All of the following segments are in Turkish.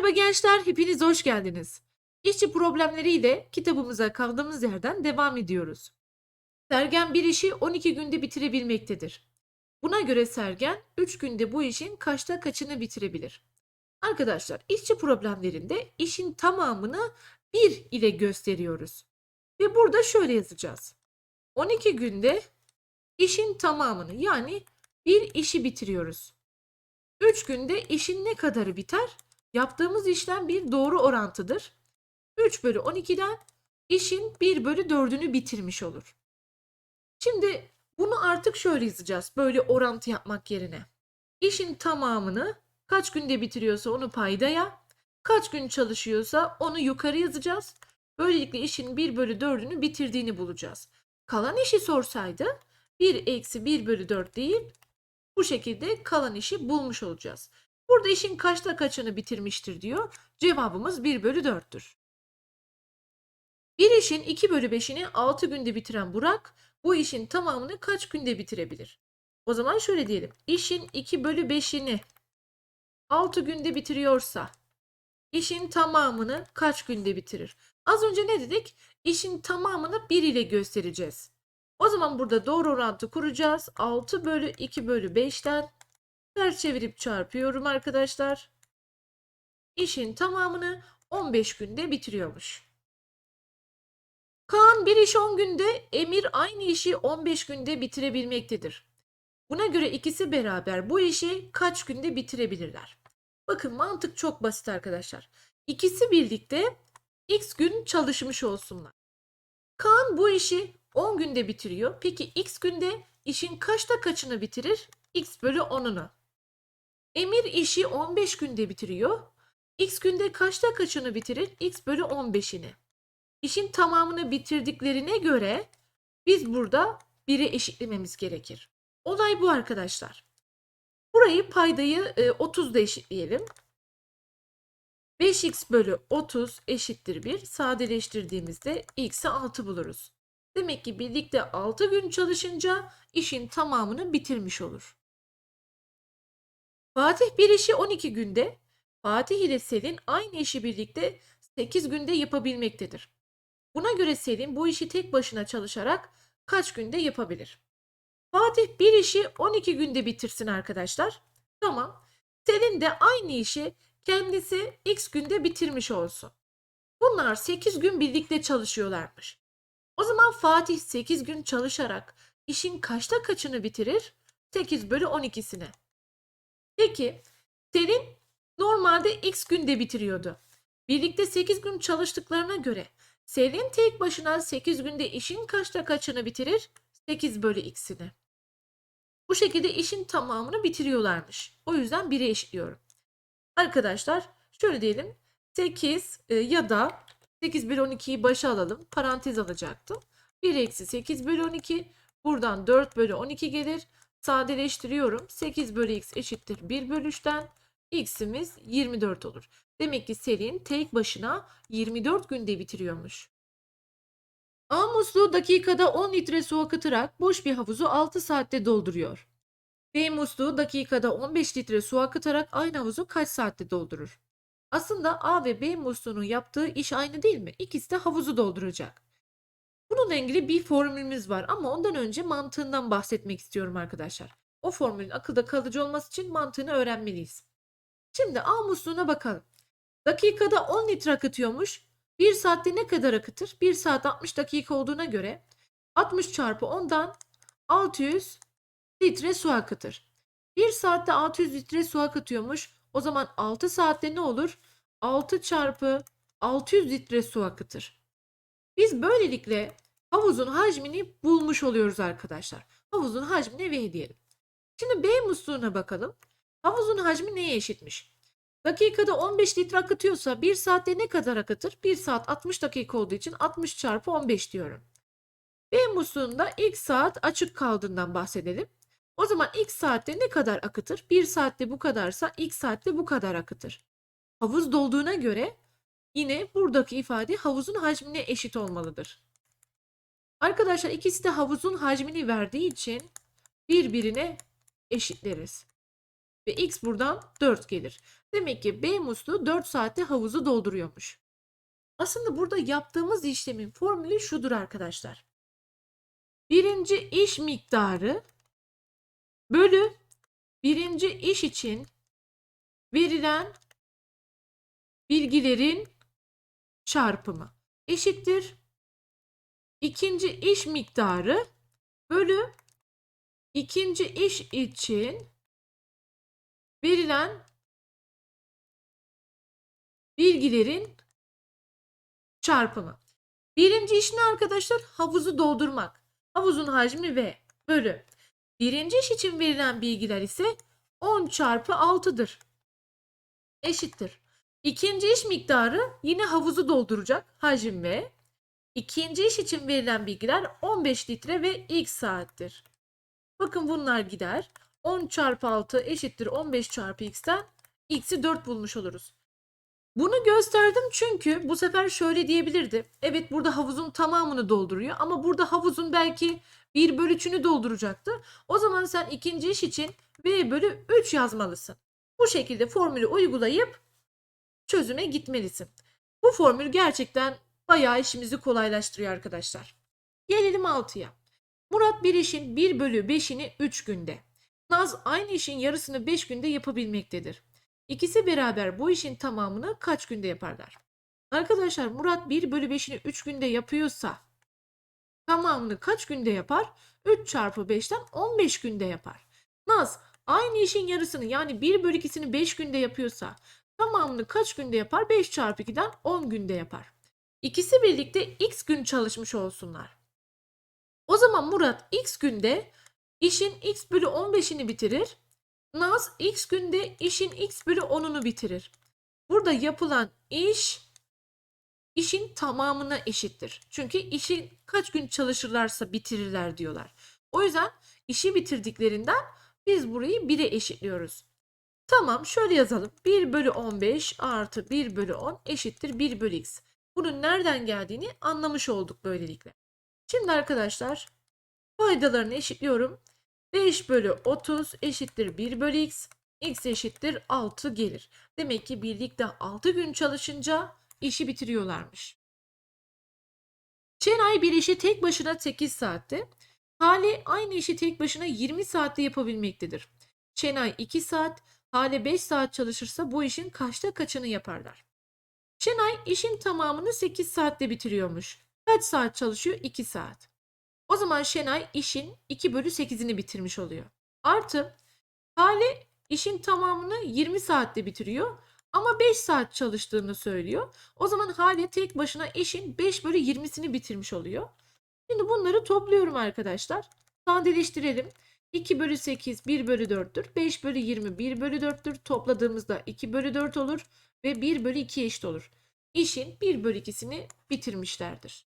Merhaba gençler, hepiniz hoş geldiniz. İşçi problemleriyle kitabımıza kaldığımız yerden devam ediyoruz. Sergen bir işi 12 günde bitirebilmektedir. Buna göre Sergen 3 günde bu işin kaçta kaçını bitirebilir? Arkadaşlar, işçi problemlerinde işin tamamını 1 ile gösteriyoruz. Ve burada şöyle yazacağız. 12 günde işin tamamını yani bir işi bitiriyoruz. 3 günde işin ne kadarı biter? Yaptığımız işlem bir doğru orantıdır. 3 bölü 12'den işin 1 bölü 4'ünü bitirmiş olur. Şimdi bunu artık şöyle yazacağız. Böyle orantı yapmak yerine. İşin tamamını kaç günde bitiriyorsa onu paydaya, kaç gün çalışıyorsa onu yukarı yazacağız. Böylelikle işin 1 bölü 4'ünü bitirdiğini bulacağız. Kalan işi sorsaydı 1 eksi 1 bölü 4 değil bu şekilde kalan işi bulmuş olacağız. Burada işin kaçta kaçını bitirmiştir diyor. Cevabımız 1 bölü 4'tür. Bir işin 2 bölü 5'ini 6 günde bitiren Burak bu işin tamamını kaç günde bitirebilir? O zaman şöyle diyelim. İşin 2 bölü 5'ini 6 günde bitiriyorsa işin tamamını kaç günde bitirir? Az önce ne dedik? İşin tamamını 1 ile göstereceğiz. O zaman burada doğru orantı kuracağız. 6 bölü 2 bölü 5'ten ters çevirip çarpıyorum arkadaşlar. İşin tamamını 15 günde bitiriyormuş. Kaan bir iş 10 günde, Emir aynı işi 15 günde bitirebilmektedir. Buna göre ikisi beraber bu işi kaç günde bitirebilirler? Bakın mantık çok basit arkadaşlar. İkisi birlikte x gün çalışmış olsunlar. Kaan bu işi 10 günde bitiriyor. Peki x günde işin kaçta kaçını bitirir? x bölü 10'unu. Emir işi 15 günde bitiriyor. X günde kaçta kaçını bitirir? X bölü 15'ini. İşin tamamını bitirdiklerine göre biz burada 1'e eşitlememiz gerekir. Olay bu arkadaşlar. Burayı paydayı e, 30'da eşitleyelim. 5x bölü 30 eşittir 1. Sadeleştirdiğimizde x'i 6 buluruz. Demek ki birlikte 6 gün çalışınca işin tamamını bitirmiş olur. Fatih bir işi 12 günde, Fatih ile Selin aynı işi birlikte 8 günde yapabilmektedir. Buna göre Selin bu işi tek başına çalışarak kaç günde yapabilir? Fatih bir işi 12 günde bitirsin arkadaşlar. Tamam. Selin de aynı işi kendisi x günde bitirmiş olsun. Bunlar 8 gün birlikte çalışıyorlarmış. O zaman Fatih 8 gün çalışarak işin kaçta kaçını bitirir? 8 bölü 12'sini. Peki Selin normalde x günde bitiriyordu. Birlikte 8 gün çalıştıklarına göre Selin tek başına 8 günde işin kaçta kaçını bitirir? 8 bölü x'ini. Bu şekilde işin tamamını bitiriyorlarmış. O yüzden 1'e eşitliyorum. Arkadaşlar şöyle diyelim. 8 e, ya da 8 bölü 12'yi başa alalım. Parantez alacaktım. 1 eksi 8 bölü 12. Buradan 4 bölü 12 gelir. Sadeleştiriyorum. 8 bölü x eşittir 1 bölü 3'ten. x'imiz 24 olur. Demek ki Selin tek başına 24 günde bitiriyormuş. A musluğu dakikada 10 litre su akıtarak boş bir havuzu 6 saatte dolduruyor. B musluğu dakikada 15 litre su akıtarak aynı havuzu kaç saatte doldurur? Aslında A ve B musluğunun yaptığı iş aynı değil mi? İkisi de havuzu dolduracak. Bununla ilgili bir formülümüz var ama ondan önce mantığından bahsetmek istiyorum arkadaşlar. O formülün akılda kalıcı olması için mantığını öğrenmeliyiz. Şimdi A musluğuna bakalım. Dakikada 10 litre akıtıyormuş. 1 saatte ne kadar akıtır? 1 saat 60 dakika olduğuna göre 60 çarpı 10'dan 600 litre su akıtır. 1 saatte 600 litre su akıtıyormuş. O zaman 6 saatte ne olur? 6 çarpı 600 litre su akıtır. Biz böylelikle havuzun hacmini bulmuş oluyoruz arkadaşlar. Havuzun hacmine V diyelim. Şimdi B musluğuna bakalım. Havuzun hacmi neye eşitmiş? Dakikada 15 litre akıtıyorsa 1 saatte ne kadar akıtır? 1 saat 60 dakika olduğu için 60 çarpı 15 diyorum. B musluğunda ilk saat açık kaldığından bahsedelim. O zaman ilk saatte ne kadar akıtır? 1 saatte bu kadarsa ilk saatte bu kadar akıtır. Havuz dolduğuna göre yine buradaki ifade havuzun hacmine eşit olmalıdır. Arkadaşlar ikisi de havuzun hacmini verdiği için birbirine eşitleriz. Ve x buradan 4 gelir. Demek ki B musluğu 4 saatte havuzu dolduruyormuş. Aslında burada yaptığımız işlemin formülü şudur arkadaşlar. Birinci iş miktarı bölü birinci iş için verilen bilgilerin çarpımı eşittir. İkinci iş miktarı bölü ikinci iş için verilen bilgilerin çarpımı. Birinci iş ne arkadaşlar? Havuzu doldurmak. Havuzun hacmi V bölü. Birinci iş için verilen bilgiler ise 10 çarpı 6'dır. Eşittir. İkinci iş miktarı yine havuzu dolduracak hacim V. İkinci iş için verilen bilgiler 15 litre ve x saattir. Bakın bunlar gider. 10 çarpı 6 eşittir 15 çarpı x'ten x'i 4 bulmuş oluruz. Bunu gösterdim çünkü bu sefer şöyle diyebilirdi. Evet burada havuzun tamamını dolduruyor ama burada havuzun belki 1 bölü 3'ünü dolduracaktı. O zaman sen ikinci iş için v bölü 3 yazmalısın. Bu şekilde formülü uygulayıp çözüme gitmelisin. Bu formül gerçekten bayağı işimizi kolaylaştırıyor arkadaşlar. Gelelim 6'ya. Murat bir işin 1 bölü 5'ini 3 günde. Naz aynı işin yarısını 5 günde yapabilmektedir. İkisi beraber bu işin tamamını kaç günde yaparlar? Arkadaşlar Murat 1 bölü 5'ini 3 günde yapıyorsa tamamını kaç günde yapar? 3 çarpı 5'ten 15 günde yapar. Naz aynı işin yarısını yani 1 bölü 2'sini 5 günde yapıyorsa tamamını kaç günde yapar? 5 çarpı 2'den 10 günde yapar. İkisi birlikte x gün çalışmış olsunlar. O zaman Murat x günde işin x bölü 15'ini bitirir. Naz x günde işin x bölü 10'unu bitirir. Burada yapılan iş işin tamamına eşittir. Çünkü işi kaç gün çalışırlarsa bitirirler diyorlar. O yüzden işi bitirdiklerinden biz burayı 1'e eşitliyoruz. Tamam şöyle yazalım. 1 bölü 15 artı 1 bölü 10 eşittir 1 bölü x. Bunun nereden geldiğini anlamış olduk böylelikle. Şimdi arkadaşlar faydalarını eşitliyorum. 5 bölü 30 eşittir 1 bölü x. x eşittir 6 gelir. Demek ki birlikte 6 gün çalışınca işi bitiriyorlarmış. Şenay bir işi tek başına 8 saatte, Hale aynı işi tek başına 20 saatte yapabilmektedir. Şenay 2 saat, Hale 5 saat çalışırsa bu işin kaçta kaçını yaparlar? Şenay işin tamamını 8 saatte bitiriyormuş. Kaç saat çalışıyor? 2 saat. O zaman Şenay işin 2 bölü 8'ini bitirmiş oluyor. Artı Hale işin tamamını 20 saatte bitiriyor ama 5 saat çalıştığını söylüyor. O zaman Hale tek başına işin 5 bölü 20'sini bitirmiş oluyor. Şimdi bunları topluyorum arkadaşlar. Sadeleştirelim. 2 bölü 8 1 bölü 4'tür. 5 bölü 20 1 bölü 4'tür. Topladığımızda 2 bölü 4 olur ve 1 bölü 2 eşit olur. İşin 1 bölü 2'sini bitirmişlerdir.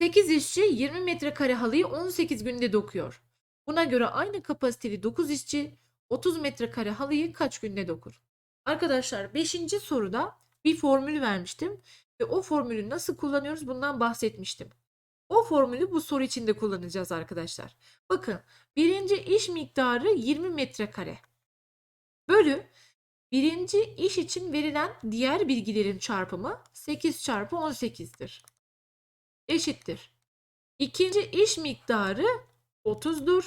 8 işçi 20 metrekare halıyı 18 günde dokuyor. Buna göre aynı kapasiteli 9 işçi 30 metrekare halıyı kaç günde dokur? Arkadaşlar 5. soruda bir formül vermiştim ve o formülü nasıl kullanıyoruz bundan bahsetmiştim. O formülü bu soru için de kullanacağız arkadaşlar. Bakın birinci iş miktarı 20 metrekare bölü birinci iş için verilen diğer bilgilerin çarpımı 8 çarpı 18'dir eşittir. İkinci iş miktarı 30'dur.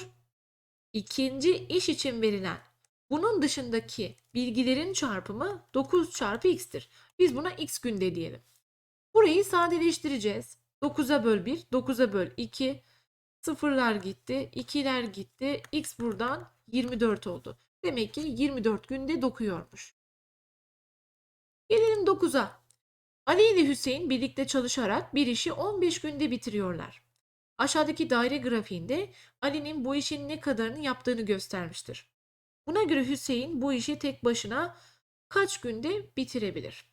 İkinci iş için verilen bunun dışındaki bilgilerin çarpımı 9 çarpı x'tir. Biz buna x günde diyelim. Burayı sadeleştireceğiz. 9'a böl 1, 9'a böl 2. Sıfırlar gitti, ikiler gitti. X buradan 24 oldu. Demek ki 24 günde dokuyormuş. Gelelim 9'a. Ali ile Hüseyin birlikte çalışarak bir işi 15 günde bitiriyorlar. Aşağıdaki daire grafiğinde Ali'nin bu işin ne kadarını yaptığını göstermiştir. Buna göre Hüseyin bu işi tek başına kaç günde bitirebilir?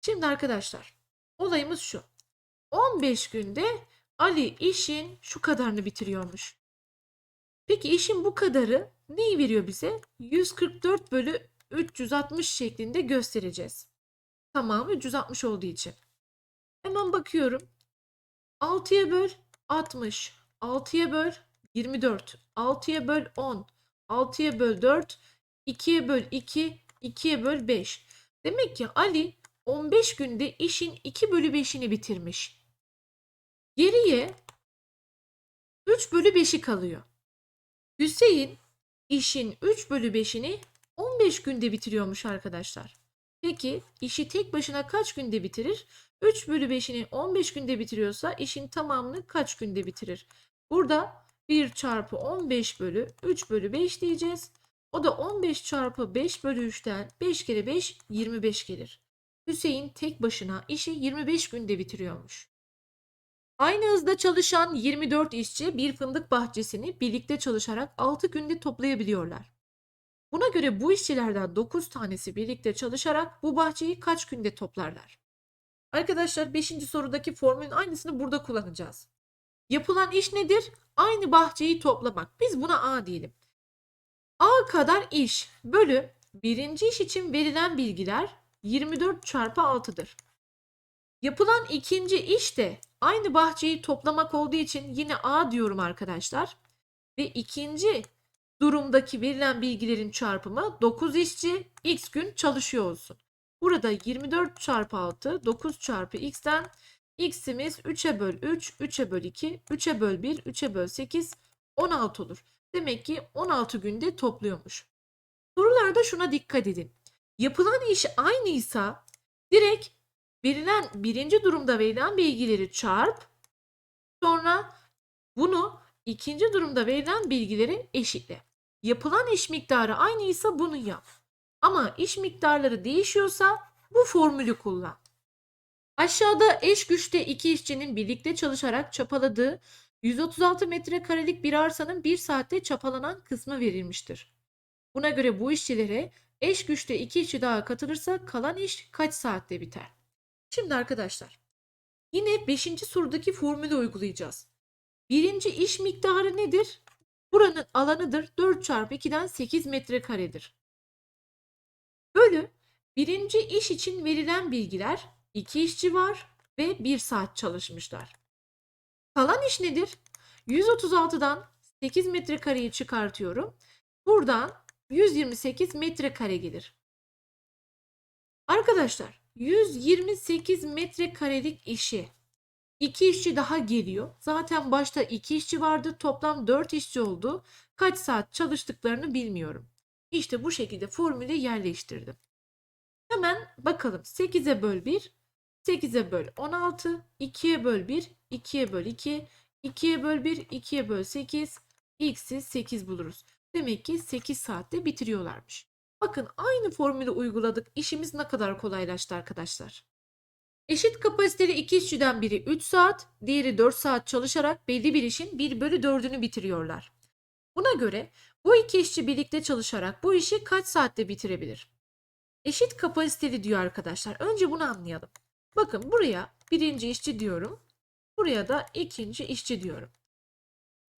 Şimdi arkadaşlar olayımız şu. 15 günde Ali işin şu kadarını bitiriyormuş. Peki işin bu kadarı neyi veriyor bize? 144 bölü 360 şeklinde göstereceğiz. Tamamı 360 olduğu için. Hemen bakıyorum. 6'ya böl 60. 6'ya böl 24. 6'ya böl 10. 6'ya böl 4, 2'ye böl 2, 2'ye böl 5. Demek ki Ali 15 günde işin 2 bölü 5'ini bitirmiş. Geriye 3 bölü 5'i kalıyor. Hüseyin işin 3 bölü 5'ini 15 günde bitiriyormuş arkadaşlar. Peki işi tek başına kaç günde bitirir? 3 bölü 5'ini 15 günde bitiriyorsa işin tamamını kaç günde bitirir? Burada 1 çarpı 15 bölü 3 bölü 5 diyeceğiz. O da 15 çarpı 5 bölü 3'ten 5 kere 5 25 gelir. Hüseyin tek başına işi 25 günde bitiriyormuş. Aynı hızda çalışan 24 işçi bir fındık bahçesini birlikte çalışarak 6 günde toplayabiliyorlar. Buna göre bu işçilerden 9 tanesi birlikte çalışarak bu bahçeyi kaç günde toplarlar? Arkadaşlar 5. sorudaki formülün aynısını burada kullanacağız. Yapılan iş nedir? Aynı bahçeyi toplamak. Biz buna A diyelim. A kadar iş bölü birinci iş için verilen bilgiler 24 çarpı 6'dır. Yapılan ikinci iş de aynı bahçeyi toplamak olduğu için yine A diyorum arkadaşlar. Ve ikinci durumdaki verilen bilgilerin çarpımı 9 işçi x gün çalışıyor olsun. Burada 24 çarpı 6 9 çarpı x'ten x'imiz 3'e böl 3, 3'e böl 2, 3'e böl 1, 3'e böl 8, 16 olur. Demek ki 16 günde topluyormuş. Sorularda şuna dikkat edin. Yapılan iş aynıysa direkt verilen birinci durumda verilen bilgileri çarp sonra bunu ikinci durumda verilen bilgileri eşitle. Yapılan iş miktarı aynıysa bunu yap. Ama iş miktarları değişiyorsa bu formülü kullan. Aşağıda eş güçte iki işçinin birlikte çalışarak çapaladığı 136 metrekarelik bir arsanın bir saatte çapalanan kısmı verilmiştir. Buna göre bu işçilere eş güçte iki işçi daha katılırsa kalan iş kaç saatte biter? Şimdi arkadaşlar yine 5. sorudaki formülü uygulayacağız. Birinci iş miktarı nedir? Buranın alanıdır. 4 çarpı 2'den 8 metrekaredir. Bölü birinci iş için verilen bilgiler 2 işçi var ve 1 saat çalışmışlar. Kalan iş nedir? 136'dan 8 metrekareyi çıkartıyorum. Buradan 128 metrekare gelir. Arkadaşlar 128 metrekarelik işi 2 işçi daha geliyor. Zaten başta 2 işçi vardı. Toplam 4 işçi oldu. Kaç saat çalıştıklarını bilmiyorum. İşte bu şekilde formülü yerleştirdim. Hemen bakalım. 8'e böl 1, 8'e böl 16, 2'ye böl 1, 2'ye böl 2, 2'ye böl 1, 2'ye böl 8, x'i 8 buluruz. Demek ki 8 saatte bitiriyorlarmış. Bakın aynı formülü uyguladık. İşimiz ne kadar kolaylaştı arkadaşlar. Eşit kapasiteli iki işçiden biri 3 saat, diğeri 4 saat çalışarak belli bir işin 1 bölü 4'ünü bitiriyorlar. Buna göre bu iki işçi birlikte çalışarak bu işi kaç saatte bitirebilir? Eşit kapasiteli diyor arkadaşlar. Önce bunu anlayalım. Bakın buraya birinci işçi diyorum. Buraya da ikinci işçi diyorum.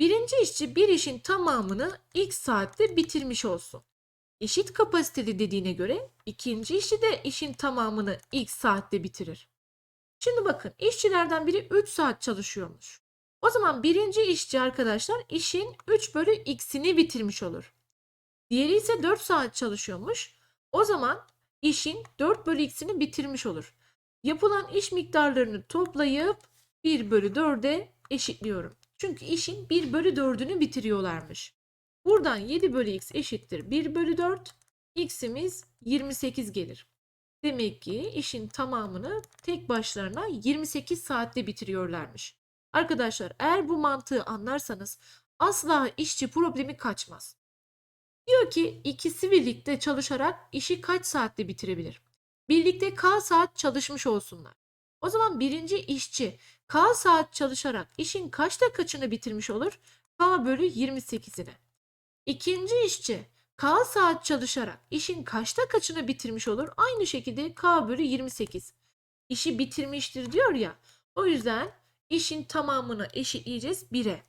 Birinci işçi bir işin tamamını x saatte bitirmiş olsun. Eşit kapasiteli dediğine göre ikinci işçi de işin tamamını x saatte bitirir. Şimdi bakın işçilerden biri 3 saat çalışıyormuş. O zaman birinci işçi arkadaşlar işin 3 bölü x'ini bitirmiş olur. Diğeri ise 4 saat çalışıyormuş. O zaman işin 4 bölü x'ini bitirmiş olur. Yapılan iş miktarlarını toplayıp 1 bölü 4'e eşitliyorum. Çünkü işin 1 bölü 4'ünü bitiriyorlarmış. Buradan 7 bölü x eşittir 1 bölü 4. x'imiz 28 gelir. Demek ki işin tamamını tek başlarına 28 saatte bitiriyorlarmış. Arkadaşlar eğer bu mantığı anlarsanız asla işçi problemi kaçmaz. Diyor ki ikisi birlikte çalışarak işi kaç saatte bitirebilir? Birlikte K saat çalışmış olsunlar. O zaman birinci işçi K saat çalışarak işin kaçta kaçını bitirmiş olur? K bölü 28'ini. İkinci işçi K saat çalışarak işin kaçta kaçını bitirmiş olur? Aynı şekilde K bölü 28. İşi bitirmiştir diyor ya. O yüzden işin tamamını eşitleyeceğiz 1'e.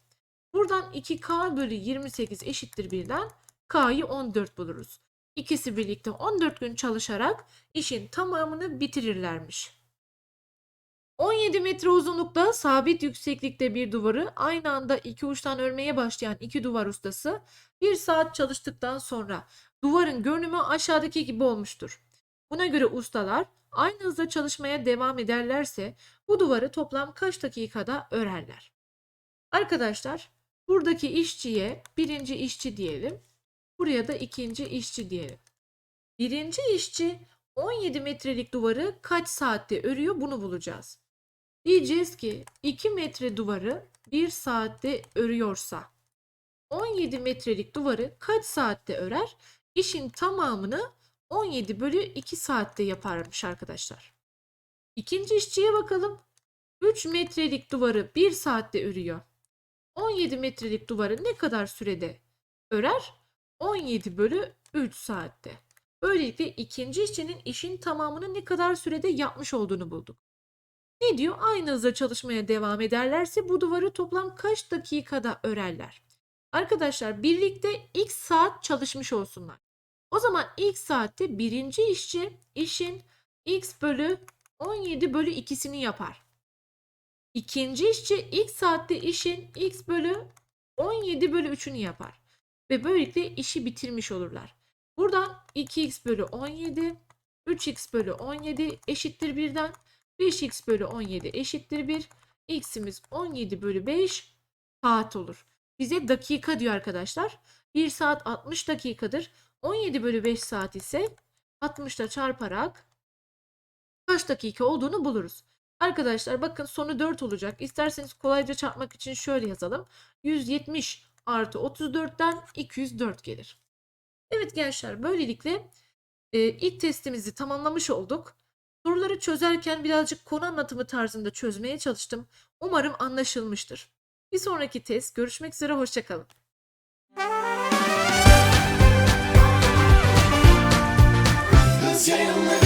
Buradan 2K bölü 28 eşittir 1'den K'yı 14 buluruz. İkisi birlikte 14 gün çalışarak işin tamamını bitirirlermiş. 17 metre uzunlukta sabit yükseklikte bir duvarı aynı anda iki uçtan örmeye başlayan iki duvar ustası bir saat çalıştıktan sonra duvarın görünümü aşağıdaki gibi olmuştur. Buna göre ustalar aynı hızda çalışmaya devam ederlerse bu duvarı toplam kaç dakikada örerler? Arkadaşlar buradaki işçiye birinci işçi diyelim. Buraya da ikinci işçi diyelim. Birinci işçi 17 metrelik duvarı kaç saatte örüyor bunu bulacağız. Diyeceğiz ki 2 metre duvarı 1 saatte örüyorsa 17 metrelik duvarı kaç saatte örer? İşin tamamını 17 bölü 2 saatte yaparmış arkadaşlar. İkinci işçiye bakalım. 3 metrelik duvarı 1 saatte örüyor. 17 metrelik duvarı ne kadar sürede örer? 17 bölü 3 saatte. Böylelikle ikinci işçinin işin tamamını ne kadar sürede yapmış olduğunu bulduk. Ne diyor? Aynı hızda çalışmaya devam ederlerse bu duvarı toplam kaç dakikada örerler? Arkadaşlar birlikte x saat çalışmış olsunlar. O zaman ilk saatte birinci işçi işin x bölü 17 bölü 2'sini yapar. İkinci işçi ilk saatte işin x bölü 17 bölü 3'ünü yapar. Ve böylelikle işi bitirmiş olurlar. Buradan 2x bölü 17, 3x bölü 17 eşittir 1'den 5x bölü 17 eşittir 1. x'imiz 17 bölü 5 saat olur. Bize dakika diyor arkadaşlar. 1 saat 60 dakikadır. 17 bölü 5 saat ise 60'ta çarparak kaç dakika olduğunu buluruz. Arkadaşlar bakın sonu 4 olacak. İsterseniz kolayca çarpmak için şöyle yazalım. 170 artı 34'ten 204 gelir. Evet gençler böylelikle e, ilk testimizi tamamlamış olduk. Soruları çözerken birazcık konu anlatımı tarzında çözmeye çalıştım. Umarım anlaşılmıştır. Bir sonraki test görüşmek üzere hoşçakalın. Cause